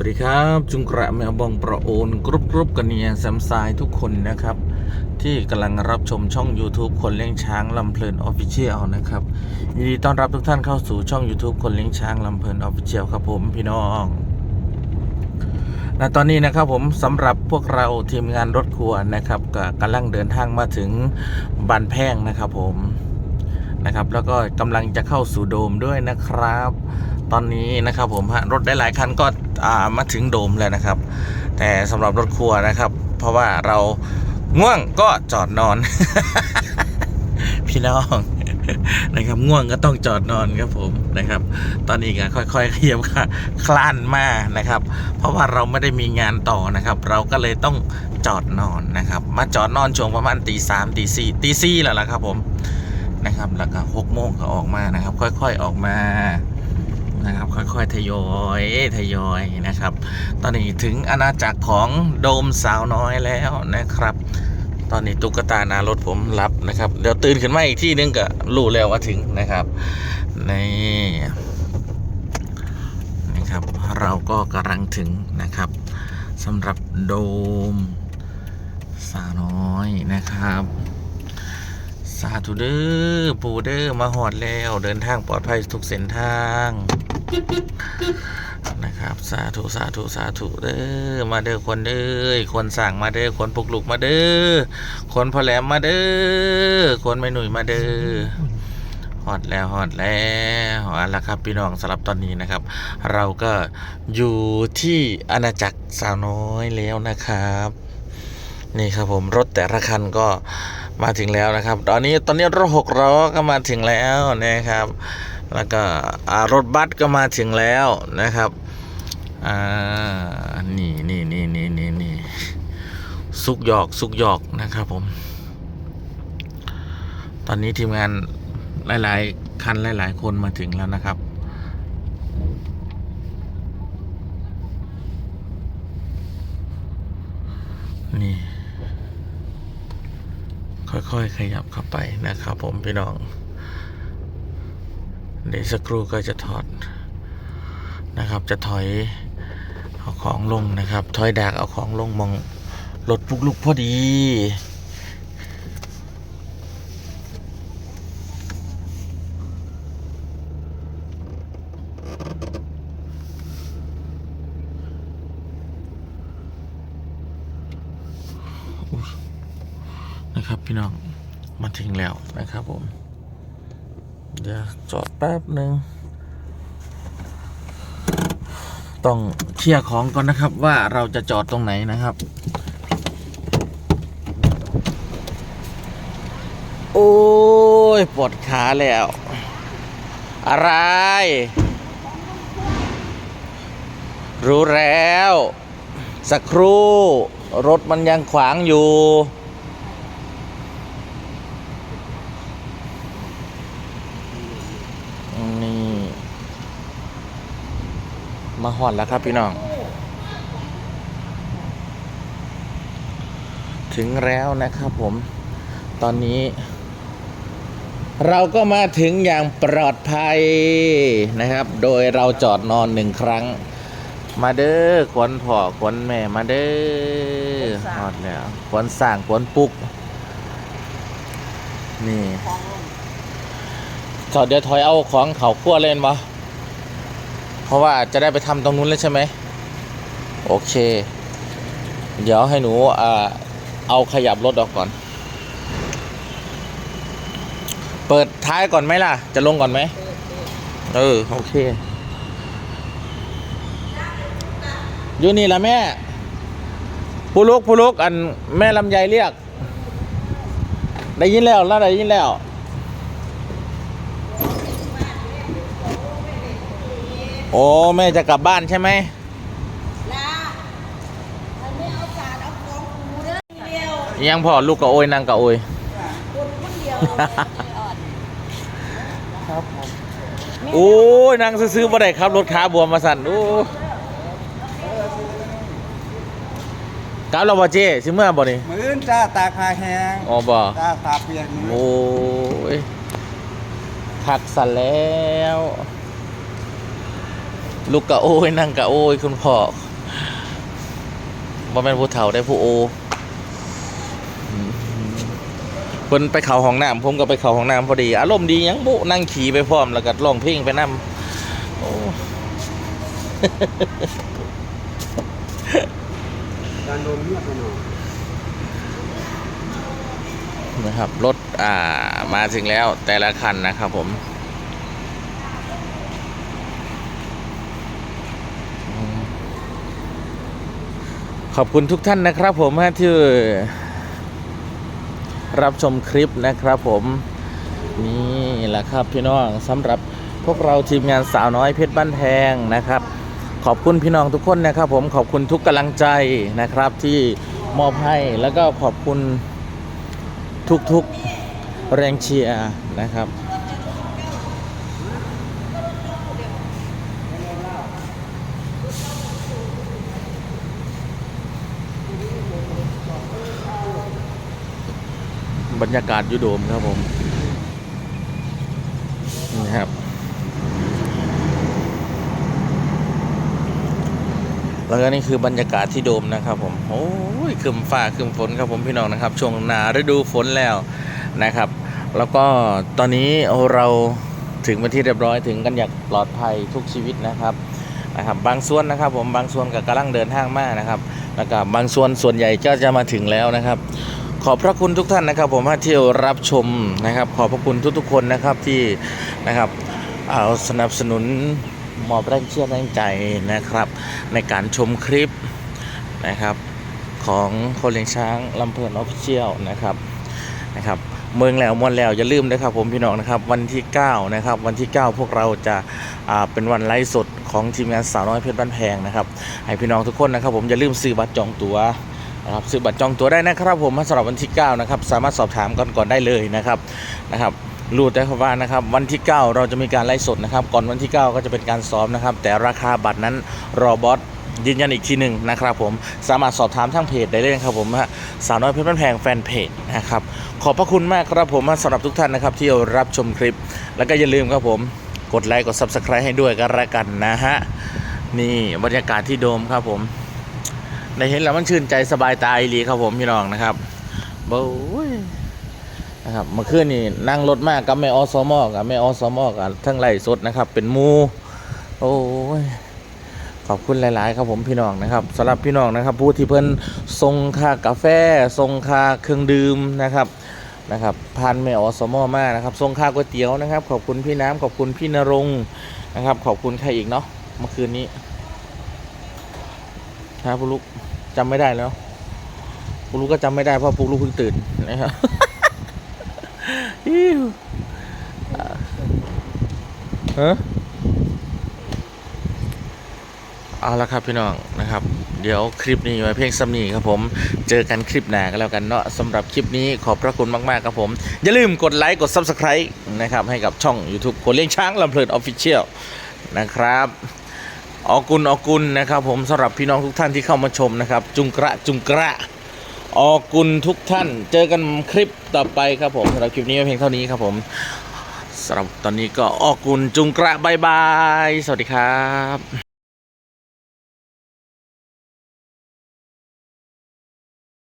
วัสดีครับจุงกระแมวบองประโอนกรุบกรุบกันเนียแซมซายทุกคนนะครับ ที่กำลังรับชมช่อง YouTube คนเลี้ยงช้างลำเพลินออฟฟิเชียลนะครับยินดีต้อนรับทุกท่านเข้าสู่ช่อง YouTube คนเลี้ยงช้างลำเพลินออฟฟิเชียลครับผมพี่น้องและตอนนี้นะครับผมสำหรับพวกเราทีมงานรถครัวนะครับก็กำลังเดินทางมาถึงบานแพงนะครับผมนะครับแล้วก็กำลังจะเข้าสู่โดมด้วยนะครับ ตอนนี้นะครับผมฮะรถได้หลายคันก็มาถึงโดมแล้วนะครับ แต่สำหรับรถครัวนะครับ เพราะว่าเราง่วงก็จอดนอน พี่น้องนะครับง่วงก็ต้องจอดนอนครับผมนะครับ ตอนนี้ก็ค่อยๆขยับขาคลานมานะครับ เพราะว่าเราไม่ได้มีงานต่อนะครับ เราก็เลยต้องจอดนอนนะครับ มาจอดนอนช่วงประมาณตีสามตีสี่ตีสี่แล้วล่ะครับผมนะครับ แล้วก็หกโมงก็ออกมานะครับ ค่อย ๆออกมา นะครับ ค่อยๆทยอยทยอยนะครับ ตอนนี้ถึงอาณาจักรของโดมสาวน้อยแล้วนะครับ ตอนนี้ตุ๊กตาหนารถผมรับนะครับ เดี๋ยวตื่นขึ้นมาอีกที่นึงก็รู้แล้วว่าถึงนะครับนี่นะครับ เราก็กำลังถึงนะครับสำหรับโดมสาวน้อยนะครับสาธุเด้อปูเด้อมาหอดแล้ว เดินทางปลอดภัยทุกเส้นทาง นะครับ สาธุสาธุสาธุเด้อมาเด้อคนเด้อคนสั่งมาเด้อคนปลุกลุกมาเด้อคนพอแหลมมาเด้อคนไม่หนุ่ยมาเด้อฮอดแล้วฮอดแล้วเอาละครับพี่น้องสำหรับตอนนี้นะครับ เราก็อยู่ที่อาณาจักรสาวน้อยแล้วนะครับนี่ครับผมรถแต่ละคันก็มาถึงแล้วนะครับ ตอนนี้ตอนนี้รถหกล้อก็มาถึงแล้วนะครับ แล้วก็รถบัสก็มาถึงแล้วนะครับอ่านี่นี่นี่นี่นี่นี่สุกหยอกสุกหยอกนะครับผม ตอนนี้ทีมงานหลาย ๆ คันหลาย ๆ คนมาถึงแล้วนะครับนี่ ค่อย ๆ ขยับเข้าไปนะครับผมพี่น้อง เดี๋ยวสักครู่ก็จะถอดนะครับ จะถอยเอาของลงนะครับ ถอยดากเอาของลงมองรถปุกลุกพอดีนะครับพี่น้องมาถึงแล้วนะครับผม เดี๋ยวจอดแป๊บหนึ่งต้องเคลียร์ของก่อนนะครับว่าเราจะจอดตรงไหนนะครับ โอ้ยปวดขาแล้ว อะไร รู้แล้ว สักครู่ รถมันยังขวางอยู่ นี่ มาหอดแล้วครับพี่น้อง ถึงแล้วนะครับผม ตอนนี้ เราก็มาถึงอย่างปลอดภัยนะครับ โดยเราจอดนอนหนึ่งครั้ง มาเด้อขวนพ่อขวนแม่มาเด้อหอดแล้วขวนสั่งขวนปุก นี่จอดเดี๋ยวถอยเอาของเขาขั้วเล่นวะ เพราะว่าจะได้ไปทำตรงนู้นแล้วใช่ไหมโอเค เดี๋ยวให้หนูเอาขยับรถออกก่อน เปิดท้ายก่อนไหมล่ะ จะลงก่อนไหมเออโอเคอยู่นี่ละแม่ผู้ลูกผู้ลูกอันแม่ลำไยเรียก ได้ยินแล้วแล้วได้ยินแล้ว โอ้แม่จะกลับบ้านใช่ไหมลามันไม่เอาสารเอาของกูเด้อเดียวยังพอลูกกับโอยนางกับโอยคนคนเดียวอ่อนครับผมโอ้ยนางซื้อๆบ่ได้ครับรถขาบวมมาสั่นโอ้กลับเราบ่เจ้สิเมื่อบ่นี่มื้อนจ้าตาคาแห้งอ๋อบ่ตาตาเปียกมือโอ้ยคักสั่นแล้ว ลูกกับโอยนางกับโอยคุณพ่อบ่แม่นผู้เฒ่าได้ผู้โออืมเพิ่นไปเขาห้องน้ำผมก็ไปเขาห้องน้ำพอดี อารมณ์ดียังบุนั่งขี่ไปพร้อมแล้วก็ร้องเพลงไปนำโอ้การโดนเงียบไปหน่อยนะครับรถอ่ามาถึงแล้วแต่ละคันนะครับผม ขอบคุณทุกท่านนะครับผมฮะที่รับชมคลิปนะครับผม นี่แหละครับพี่น้องสำหรับพวกเราทีมงานสาวน้อยเพชรบ้านแพงนะครับ ขอบคุณพี่น้องทุกคนนะครับผมขอบคุณทุกกำลังใจนะครับที่มอบให้แล้วก็ขอบคุณทุกๆแรงเชียร์นะครับ บรรยากาศยุโดมครับผมนี่ครับ แล้วก็นี่คือบรรยากาศที่โดมนะครับ ผมโอ้ยคึมฟ้าคึมฝนครับผมพี่น้องนะครับ ช่วงหนาฤดูฝนแล้วนะครับ แล้วก็ตอนนี้เราถึงเป็นที่เรียบร้อยถึงกันอย่างปลอดภัยทุกชีวิตนะครับนะครับบางส่วนนะครับผมบางส่วนก็กำลังเดินทางมากนะครับแล้วก็บางส่วนส่วนใหญ่ก็จะมาถึงแล้วนะครับ ขอบพระคุณทุกท่านนะครับผมที่รับชมนะครับ ขอบพระคุณทุกๆคนนะครับที่นะครับเอาสนับสนุนมอบแรงเชื่อแรงใจนะครับ ในการชมคลิปนะครับของคนเลี้ยงช้างลำเพลินออฟฟิเชียลนะครับนะครับเมืองแล้วมวนแล้วอย่าลืมนะครับผมพี่น้องนะครับวันที่ 9 นะครับ วันที่ 9 พวกเราจะเป็นวันไลฟ์สดของทีมงานสาวน้อยเพชรบ้านแพงนะครับให้พี่น้องทุกคนนะครับ ผมอย่าลืมซื้อบัตรจองตั๋ว นะครับซื้อบัตรจองตัวได้นะครับผมสำหรับวันที่ 9 นะครับ สามารถสอบถามก่อนก่อนได้เลยนะครับนะครับรู้ได้ครับว่านะครับวันที่ 9 เราจะมีการไลฟ์สดนะครับ ก่อนวันที่ 9 ก็จะเป็นการซ้อมนะครับ แต่ราคาบัตรนั้นรอบอสยืนยันอีกทีหนึ่งนะครับผมสามารถสอบถามทางเพจได้เลยนะครับผมฮะสาวน้อยเพชรบ้านแพงแฟนเพจนะครับขอบพระคุณมากครับผมสำหรับทุกท่านนะครับ ที่รับชมคลิป แล้วก็อย่าลืมครับผมกดไลค์กด subscribe ให้ด้วยกันละกันนะฮะนี่บรรยากาศที่โดมครับผม ได้เห็นแล้วมันชื่นใจสบายตาอีหลีครับผมพี่น้องนะครับโบ้ยนะครับเมื่อคืนนี่นั่งรถมากกับแม่อสมอกับแม่อสมอกับทั้งไล่สดนะครับ เป็นมูโอ้ยขอบคุณหลาย ๆ ครับผมพี่น้องนะครับสำหรับพี่น้องนะครับ ผู้ที่เพิ่นส่งค่ากาแฟส่งค่าเครื่องดื่มนะครับนะครับพันแม่อสมอมากนะครับส่งค่าก๋วยเตี๋ยวนะครับ ขอบคุณพี่น้ำขอบคุณพี่นรงนะครับ ขอบคุณใครอีกเนาะเมื่อคืนนี้ ฮะปุ๊กลุกจำไม่ได้แล้วปุ๊ลุกก็จำไม่ได้เพราะปุ๊ลุกเพิ่งตื่นนะครับอิวอ่าฮะเอาละครับพี่น้องนะครับ เดี๋ยวคลิปนี้ไว้เพียงซ้ำนี้ครับผม เจอกันคลิปหน้ากันแล้วกันเนาะสำหรับคลิปนี้ขอบพระคุณมากๆครับผม อย่าลืมกดไลค์กด Subscribe นะครับ ให้กับช่อง YouTube คนเลี้ยงช้างลำเพลินออฟฟิเชียลนะครับ ออกุลออกุลนะครับ ผมสำหรับพี่น้องทุกท่านที่เข้ามาชมนะครับ จุงกระจุงกระออกุลทุกท่าน เจอกันคลิปต่อไปครับผมสำหรับคลิปนี้เพียงเท่านี้ครับผมสำหรับตอนนี้ก็ออกุลจุงกระบายบาย สวัสดีครับ